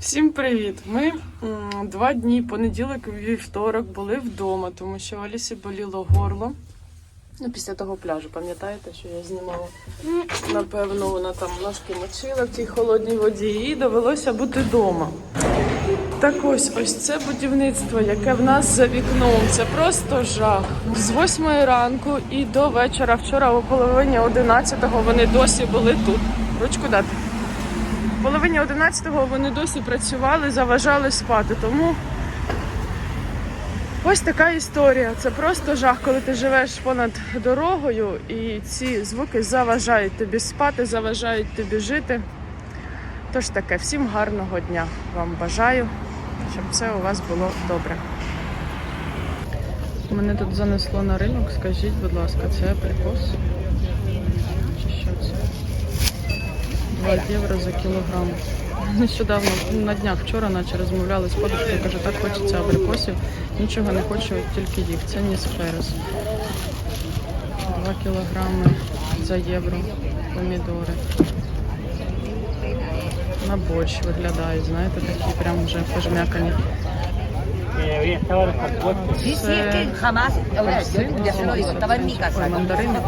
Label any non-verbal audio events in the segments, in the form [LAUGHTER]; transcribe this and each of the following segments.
Всім привіт! Ми два дні, понеділок і вівторок, були вдома, тому що Алісі боліло горло. Ну, після того пляжу, пам'ятаєте, що я знімала? Напевно, вона там ножки мочила в тій холодній воді і довелося бути вдома. Так ось, ось це будівництво, яке в нас за вікном. Це просто жах. З 8 ранку і до вечора, вчора о половині 11-го вони досі були тут. Ручку дати. Половині 11-го вони досі працювали, заважали спати. Тому ось така історія. Це просто жах, коли ти живеш понад дорогою, і ці звуки заважають тобі спати, заважають тобі жити. Тож таке, всім гарного дня вам бажаю, щоб все у вас було добре. Мене тут занесло на ринок, скажіть, будь ласка, це прикос? Чи що це? 2 євро за кілограм. Нещодавно на днях вчора наче розмовляли з подружкою, каже, так хочеться абрикосів, нічого не хочу, тільки їх. Це Нісферес. 2 кілограми за євро помідори. На борщ виглядають, знаєте, такі прям вже пожмякані.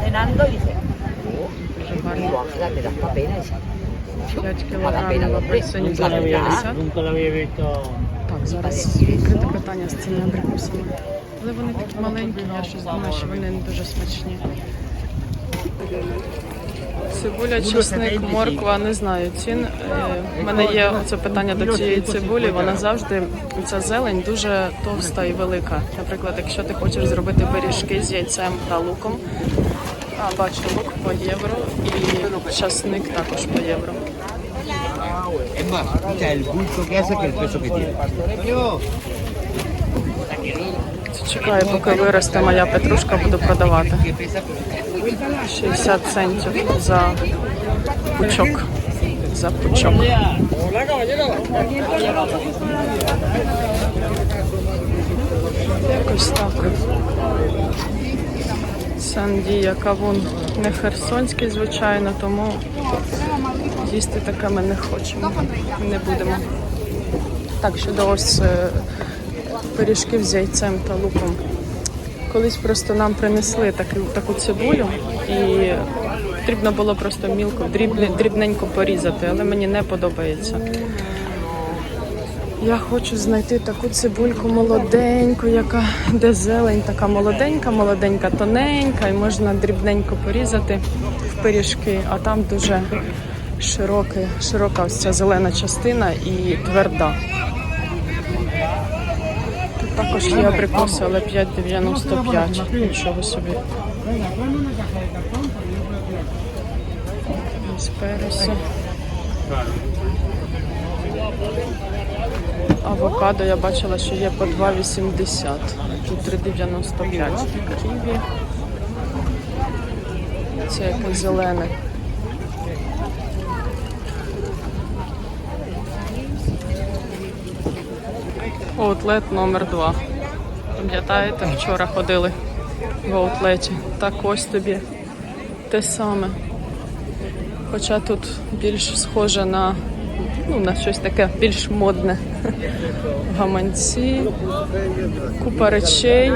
cenando y dije, Дуже digo, 5 la pena, кілограмів апельсинів за nunca 50. Nunca lo visto. Так, зараз відкрите питання з цими абрикосами. Але вони такі маленькі, я щось думаю, що вони не дуже смачні. Цибуля, чесник, морква, не знаю цін. Е, У мене є це питання до цієї цибулі. Вона завжди ця зелень дуже товста і велика. Наприклад, якщо ти хочеш зробити пиріжки з яйцем та луком, а бачу лук по євро і часник також по євро. Es más, escucha el bulto que hace. Чекаю, поки виросте моя петрушка, буду продавати. que 60 центів за пучок. За пучок. Якось так. Сандія кавун не херсонський, звичайно, тому їсти таке ми не хочемо. Не будемо. Так, щодо ось е, пиріжків з яйцем та луком. Колись просто нам принесли таку, таку цибулю і потрібно було просто мілко, дрібне, дрібненько порізати, але мені не подобається. Я хочу знайти таку цибульку молоденьку, яка де зелень, така молоденька, молоденька, тоненька, і можна дрібненько порізати в пиріжки, а там дуже широкий, широка ось ця зелена частина і тверда. Тут також є абрикоси, але 5,95. Нічого собі. Ось переси. Авокадо я бачила, що є по 2,80. Тут 3,95. Ківі. Це якесь зелене. Аутлет номер 2. Пам'ятаєте, вчора ходили в аутлеті. Так ось тобі те саме. Хоча тут більш схоже на, ну, на щось таке більш модне. Гаманці, купа речей.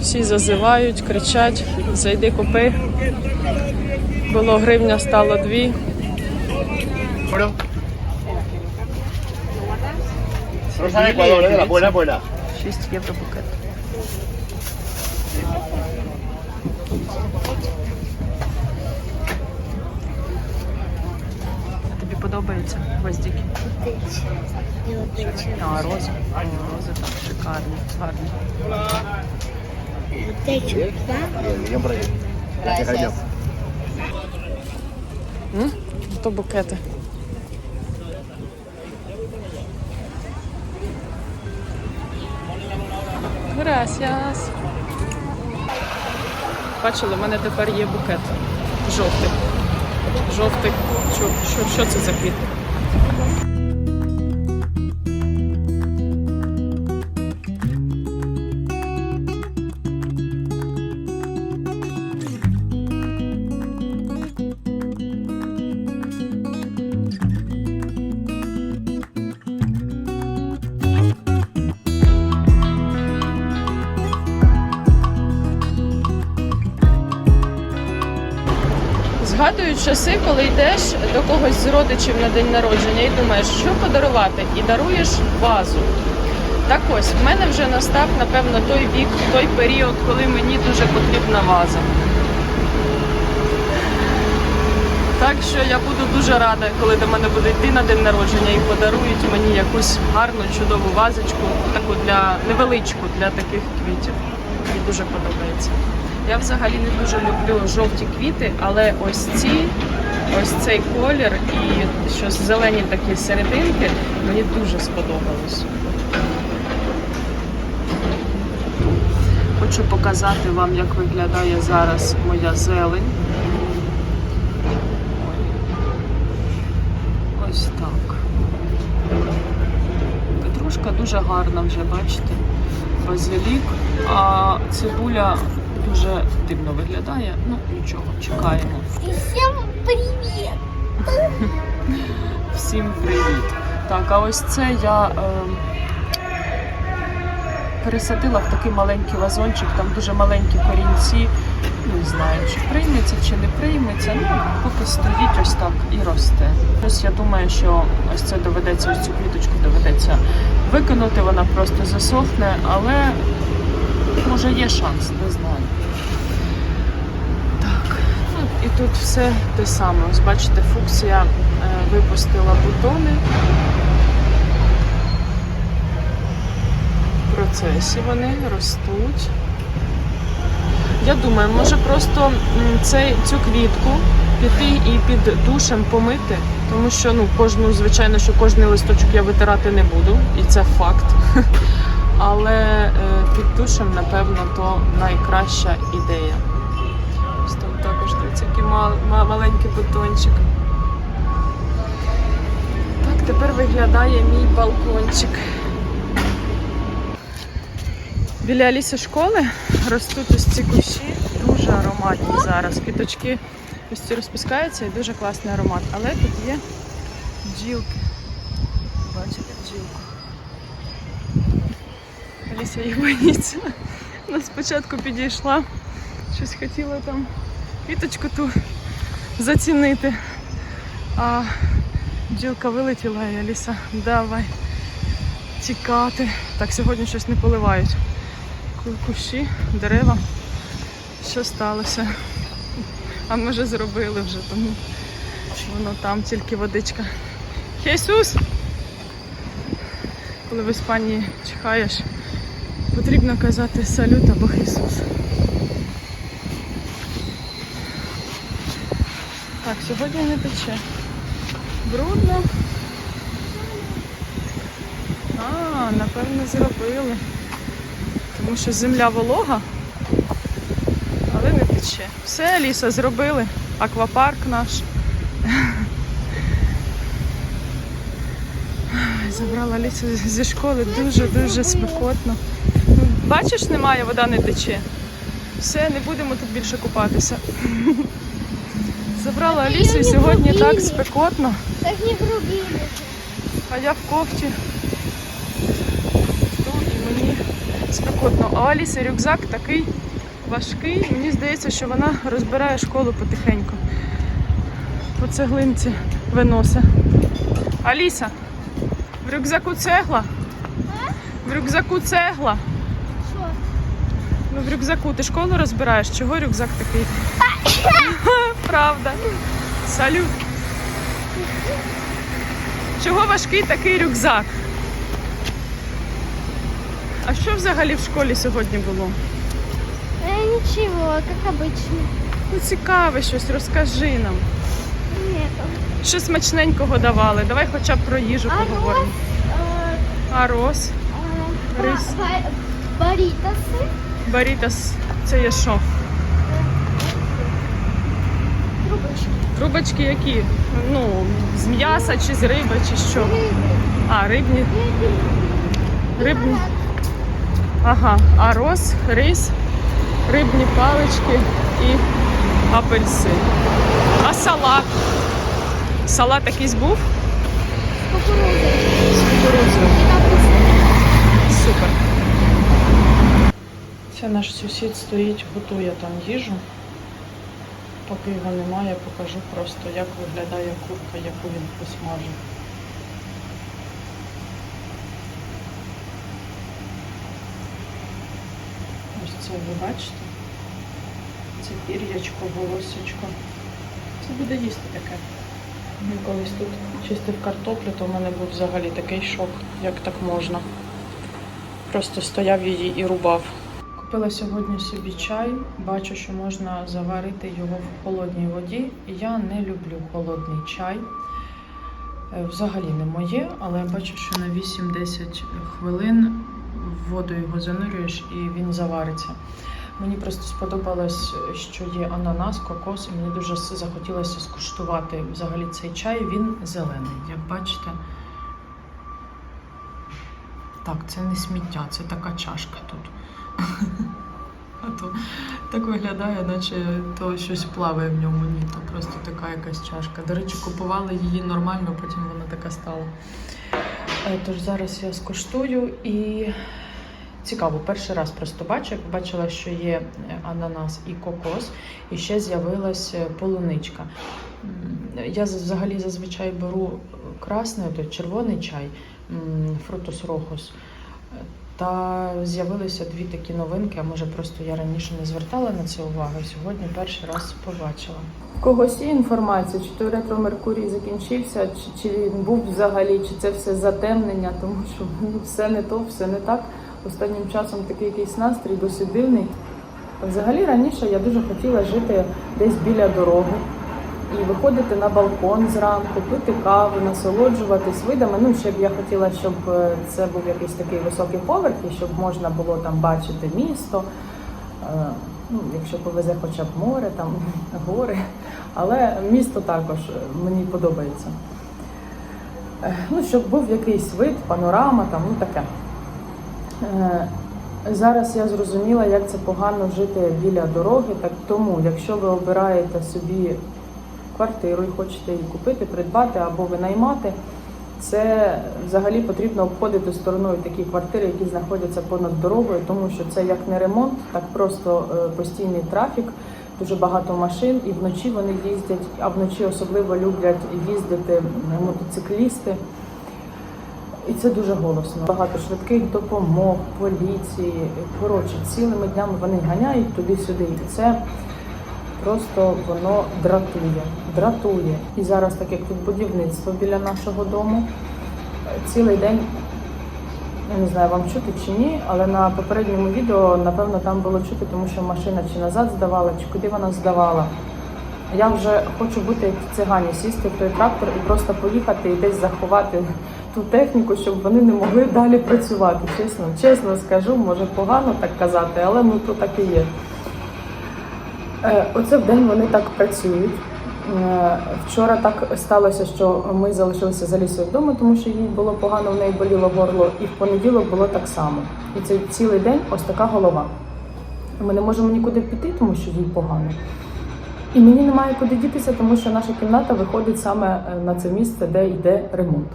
Всі зазивають, кричать, зайди купи. Було гривня, стало дві. Rosa de подобається гвоздики? А, рози. О, рози так шикарні, гарні. М? То букети. Gracias. Бачили, в мене тепер є букет. Жовтий. Жовтий. Що, що, що це за квіт? Згадую часи, коли йдеш до когось з родичів на день народження і думаєш, що подарувати, і даруєш вазу. Так ось, в мене вже настав, напевно, той вік, той період, коли мені дуже потрібна ваза. Так що я буду дуже рада, коли до мене буде йти на день народження і подарують мені якусь гарну, чудову вазочку, таку для невеличку для таких квітів. Мені дуже подобається. Я взагалі не дуже люблю жовті квіти, але ось ці, ось цей колір і що зелені такі серединки мені дуже сподобалось. Хочу показати вам, як виглядає зараз моя зелень. Ось так. Петрушка дуже гарна вже, бачите? Базилік, а цибуля дуже дивно виглядає. Ну, нічого, чекаємо. И всем привет! Всім привіт! Так, а ось це я е, пересадила в такий маленький вазончик, там дуже маленькі корінці. Не знаю, чи прийметься, чи не прийметься. Ну, поки стоїть ось так і росте. Ось я думаю, що ось це доведеться, ось цю квіточку доведеться викинути, вона просто засохне, але може є шанс, не знаю. Тут все те саме. Ось бачите, фуксія е, випустила бутони. В процесі вони ростуть. Я думаю, може просто цей, цю квітку піти і під душем помити, тому що ну кожну, звичайно, що кожний листочок я витирати не буду, і це факт. [LAUGHS] Але е, під душем, напевно, то найкраща ідея. Мал, маленький бутончик. Так тепер виглядає мій балкончик. Біля Аліси школи ростуть ось ці кущі, дуже ароматні зараз. Квіточки ось ці розпускаються і дуже класний аромат. Але тут є бджілки. Бачите бджілку? Аліся їх боїться. Вона спочатку підійшла, щось хотіла там квіточку ту зацінити. А бджілка вилетіла і Аліса, давай тікати. Так, сьогодні щось не поливають. Ку- Кущі, дерева. Що сталося? А може зробили вже, тому воно там тільки водичка. Хейсус! Коли в Іспанії чихаєш, потрібно казати салют або Хейсус. Сьогодні не тече. Брудно. А, напевно, зробили. Тому що земля волога, але не тече. Все, ліса зробили. Аквапарк наш. Забрала лісу зі школи дуже-дуже спекотно. Бачиш, немає, вода не тече. Все, не будемо тут більше купатися. Забрала Алісу і сьогодні так спекотно, Так не врубили. а я в кофті. Йду і мені спекотно. А Аліси рюкзак такий важкий. Мені здається, що вона розбирає школу потихеньку. По цеглинці виносить. Аліса, в рюкзаку цегла. В рюкзаку цегла. Що? Ну, в рюкзаку ти школу розбираєш? Чого рюкзак такий? [LAUGHS] Правда. Салют. Чого важкий такий рюкзак? А що взагалі в школі сьогодні було? Э, ничего, как обычно. Ну, цікаве щось, розкажи нам. Нет. Що смачненького давали? Давай хоча б про їжу А поговоримо. Э, А роз, э, Рис. ба- ба- Баритосы. барітас, це є що? Трубочки. Трубочки які? Ну, з м'яса чи з риби, чи що? Рыбы. А, рибні. Рыбы. Рибні. Ага, а роз, рис, рибні палички і апельсин. А салат? Салат якийсь був Кукурузы. з кукурудзою. И капуста. Супер. Це наш сусід стоїть, готує там їжу. Поки його немає, покажу просто, як виглядає курка, яку він посмажив. Ось це ви бачите? Це пір'ячко, волосечко. Це буде їсти таке. Він колись тут чистив картоплю, то в мене був взагалі такий шок, як так можна. Просто стояв її і рубав. Купила сьогодні собі чай. Бачу, що можна заварити його в холодній воді. Я не люблю холодний чай. Е, Взагалі не моє, але я бачу, що на 8-10 хвилин воду його занурюєш і він завариться. Мені просто сподобалось, що є ананас, кокос, і мені дуже захотілося скуштувати взагалі цей чай. Він зелений, як бачите. Так, це не сміття, це така чашка тут. [LAUGHS] А то так виглядає, наче то щось плаває в ньому. Ні, то просто така якась чашка. До речі, купували її нормально, потім вона така стала. Е, Тож зараз я скуштую і цікаво, перший раз просто бачу, як бачила, що є ананас і кокос, і ще з'явилась е, полуничка. Я взагалі зазвичай беру красний, той червоний чай, фрутус рохус. Та з'явилися дві такі новинки, а може просто я раніше не звертала на це увагу. Сьогодні перший раз побачила. В когось є інформація, чи той ретро Меркурій закінчився, чи, чи він був взагалі, чи це все затемнення, тому що ну, все не то, все не так. Останнім часом такий якийсь настрій досить дивний. Взагалі раніше я дуже хотіла жити десь біля дороги і виходити на балкон зранку, пити каву, насолоджуватись видами. Ну, ще б я хотіла, щоб е, це був якийсь такий високий поверх, і щоб можна було там бачити місто. Е, Ну, якщо повезе хоча б море, там [LAUGHS] гори. Але місто також е, мені подобається. Ну, щоб був якийсь вид, панорама, там, ну таке. Зараз я зрозуміла, як це погано жити біля дороги. Так тому, якщо ви обираєте собі квартиру і хочете її купити, придбати або винаймати, це взагалі потрібно обходити стороною такі квартири, які знаходяться понад дорогою, тому що це як не ремонт, так просто е, постійний трафік, дуже багато машин, і вночі вони їздять, а вночі особливо люблять їздити мотоциклісти. І це дуже голосно. Багато швидких допомог, поліції. Коротше, цілими днями вони ганяють туди-сюди. І це просто воно дратує. Дратує. І зараз, так як тут будівництво біля нашого дому, цілий день, я не знаю, вам чути чи ні, але на попередньому відео, напевно, там було чути, тому що машина чи назад здавала, чи куди вона здавала. Я вже хочу бути як в цигані, сісти в той трактор і просто поїхати і десь заховати ту техніку, щоб вони не могли далі працювати. Чесно, чесно скажу, може погано так казати, але ну то так і є. Е, Оце в день вони так працюють. Е, Вчора так сталося, що ми залишилися за лісою вдома, тому що їй було погано, в неї боліло горло, і в понеділок було так само. І це цілий день ось така голова. Ми не можемо нікуди піти, тому що їй погано. І мені немає куди дітися, тому що наша кімната виходить саме е, на це місце, де йде ремонт.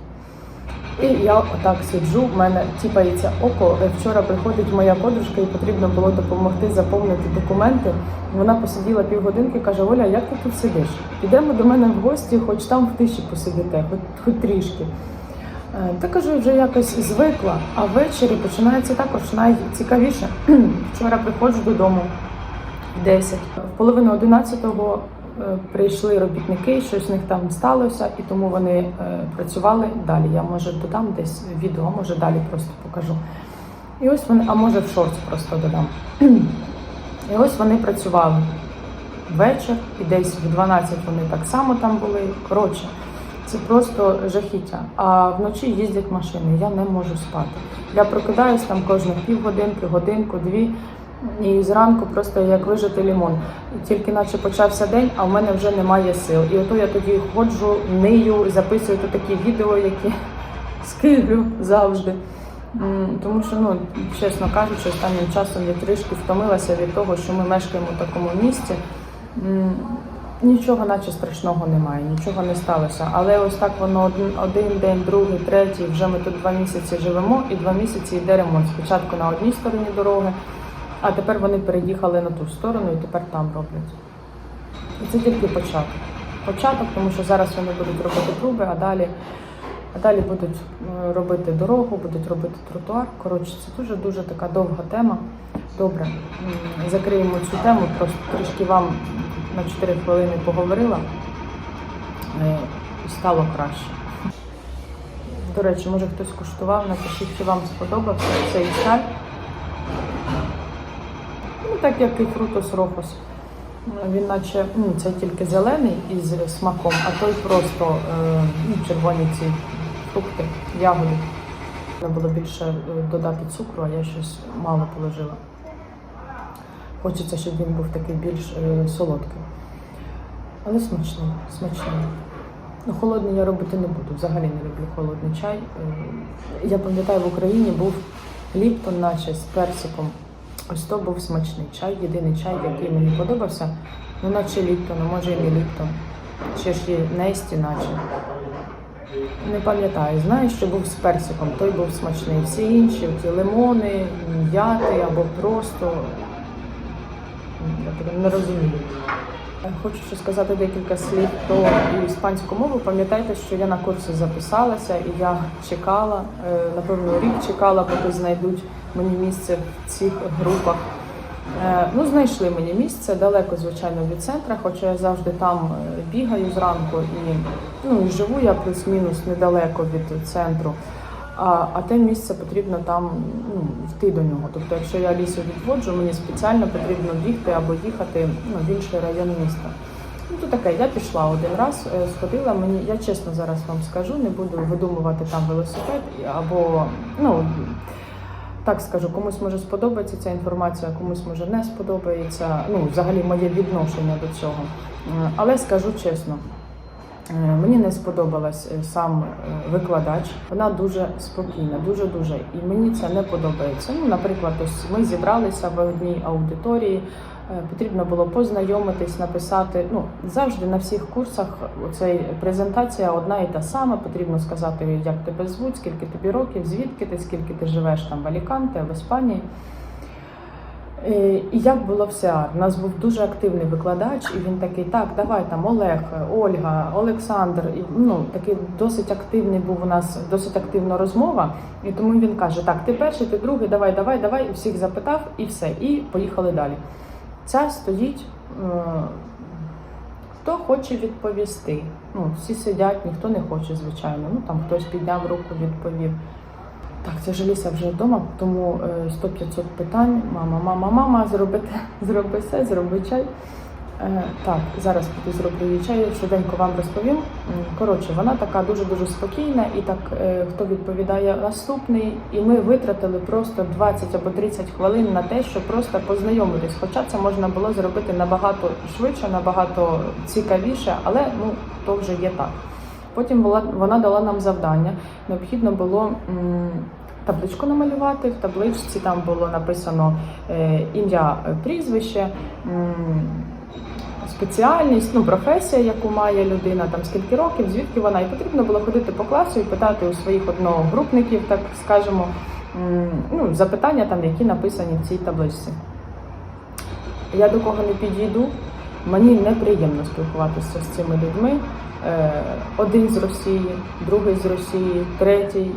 І я отак сиджу, в мене тіпається око. Е, Вчора приходить моя подружка і потрібно було допомогти заповнити документи. Вона посиділа півгодинки, каже: Оля, як ти тут сидиш? Підемо до мене в гості, хоч там в тиші посидите, хоч, хоч трішки. Е, Та кажу, вже якось звикла, а ввечері починається також найцікавіше. [CLEARS THROAT] Вчора приходжу додому в 10. В половину 11-го е, прийшли робітники, щось в них там сталося, і тому вони е, працювали далі. Я може додам десь відео, може далі просто покажу. І ось вони, а може в шорт просто додам. [CLEARS THROAT] І ось вони працювали вечір, і десь в 12 вони так само там були. Коротше, це просто жахіття. А вночі їздять машини, я не можу спати. Я прокидаюсь там кожних півгодинки, годинку, дві. І зранку просто як вижити лімон. Тільки наче почався день, а в мене вже немає сил. І ото я тоді ходжу, нию, записую тут такі відео, які [LAUGHS] скиглю завжди. Тому що, ну, чесно кажучи, останнім часом я трішки втомилася від того, що ми мешкаємо в такому місці. Нічого наче страшного немає, нічого не сталося. Але ось так воно один, один день, другий, третій. Вже ми тут два місяці живемо, і два місяці йде ремонт. Спочатку на одній стороні дороги, а тепер вони переїхали на ту сторону і тепер там роблять. І це тільки початок. Початок, тому що зараз вони будуть робити труби, а далі, а далі будуть е, робити дорогу, будуть робити тротуар. Коротше, це дуже дуже така довга тема. Добре, закриємо цю тему, просто трішки вам на 4 хвилини поговорила е, і стало краще. До речі, може хтось куштував, напишіть, чи вам сподобався цей чай. Так як і фрутос рохос. Він наче ну, це тільки зелений із смаком, а той просто е, ну, червоні ці фрукти, ягоди. Треба було більше е, додати цукру, а я щось мало положила. Хочеться, щоб він був такий більш е, солодкий. Але смачний, смачний. Ну, холодний я робити не буду. Взагалі не люблю холодний чай. Е, Я пам'ятаю, в Україні був Ліптон, наче з персиком. Ось то був смачний чай, єдиний чай, який мені подобався. Ну, наче Ліптон, а може і не Ліптон. Ще ж є Несті, наче. Не пам'ятаю, знаю, що був з персиком, той був смачний. Всі інші, ті лимони, м'яти або просто я не розумію. Хочу ще сказати декілька слів про іспанську мову. Пам'ятайте, що я на курси записалася і я чекала, е, напевно, рік чекала, поки знайдуть мені місце в цих групах. Е, Ну, знайшли мені місце далеко, звичайно, від центра, хоча я завжди там е, бігаю зранку і, ну, і живу я плюс-мінус недалеко від центру. А, а те місце потрібно там ну, йти до нього. Тобто, якщо я лісу відводжу, мені спеціально потрібно бігти або їхати ну, в інший район міста. Ну, то таке, я пішла один раз, е, сходила. Мені, я чесно зараз вам скажу, не буду видумувати там велосипед або ну. Так скажу, комусь може сподобається ця інформація, комусь може не сподобається. Ну, взагалі моє відношення до цього. Е, Але скажу чесно, Е, Мені не сподобалась е, сам викладач. Вона дуже спокійна, дуже дуже. І мені це не подобається. Ну, наприклад, ось ми зібралися в одній аудиторії. Е, Потрібно було познайомитись, написати. Ну завжди на всіх курсах оцей презентація одна і та сама. Потрібно сказати, як тебе звуть, скільки тобі років, звідки ти, скільки ти живеш там в Аліканте, в Іспанії. Е, І як було в СЕАР? У нас був дуже активний викладач, і він такий, так, давай там Олег, Ольга, Олександр. І, ну, такий досить активний був у нас, досить активна розмова. І тому він каже: Так, ти перший, ти другий, давай, давай, давай. І всіх запитав, і все. І поїхали далі. Ця стоїть. е, Хто хоче відповісти? Ну, всі сидять, ніхто не хоче, звичайно. Ну там хтось підняв руку, відповів. Так, це жалюся вже вдома, тому е, 100-500 питань. Мама, мама, мама, зроби, [LAUGHS] зроби все, зроби чай. Е, Так, зараз піду зроблю чай, швиденько вам розповім. Коротше, вона така дуже-дуже спокійна, і так е, хто відповідає наступний, і ми витратили просто 20 або 30 хвилин на те, щоб просто познайомитись. Хоча це можна було зробити набагато швидше, набагато цікавіше, але ну то вже є так. Потім була, вона дала нам завдання. Необхідно було табличку намалювати. В табличці там було написано е, ім'я, прізвище, спеціальність, ну, професія, яку має людина, там скільки років, звідки вона. І потрібно було ходити по класу і питати у своїх одногрупників, так скажемо, ну, запитання, там, які написані в цій табличці. Я до кого не підійду. Мені неприємно спілкуватися з цими людьми. Е, Один з Росії, другий з Росії, третій.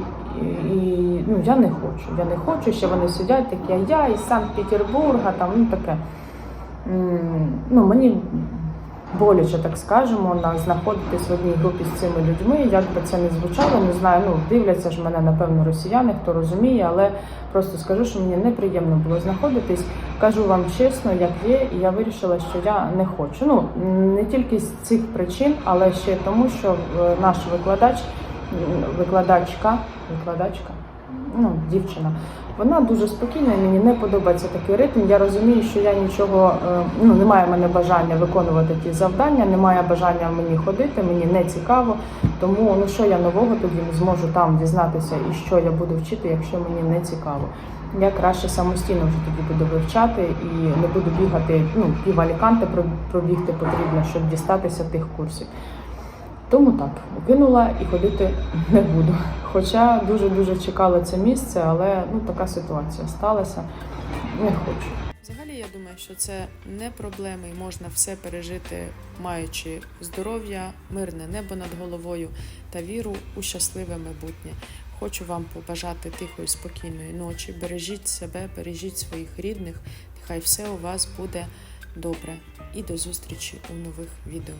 І, ну, я не хочу. Я не хочу, що вони сидять такі, а я із Санкт-Петербурга, там ну таке. Ну, мені боляче, так скажемо, на знаходитись в одній групі з цими людьми. Як би це не звучало, не знаю. Ну, дивляться ж мене, напевно, росіяни, хто розуміє, але просто скажу, що мені неприємно було знаходитись. Кажу вам чесно, як є, і я вирішила, що я не хочу. Ну не тільки з цих причин, але ще тому, що е, наш викладач, викладачка, викладачка, ну, дівчина, вона дуже спокійна, і мені не подобається такий ритм. Я розумію, що я нічого е, ну немає в мене бажання виконувати ті завдання, немає бажання мені ходити, мені не цікаво. Тому ну що я нового тоді зможу там дізнатися і що я буду вчити, якщо мені не цікаво. Я краще самостійно вже тоді буду вивчати і не буду бігати. Ну, пів Аліканте про- пробігти потрібно, щоб дістатися тих курсів. Тому так, кинула і ходити не буду. Хоча дуже-дуже чекала це місце, але ну, така ситуація сталася. Не хочу. Взагалі я думаю, що це не проблеми і можна все пережити, маючи здоров'я, мирне небо над головою та віру у щасливе майбутнє. Хочу вам побажати тихої, спокійної ночі. Бережіть себе, бережіть своїх рідних. Нехай все у вас буде добре. І до зустрічі у нових відео.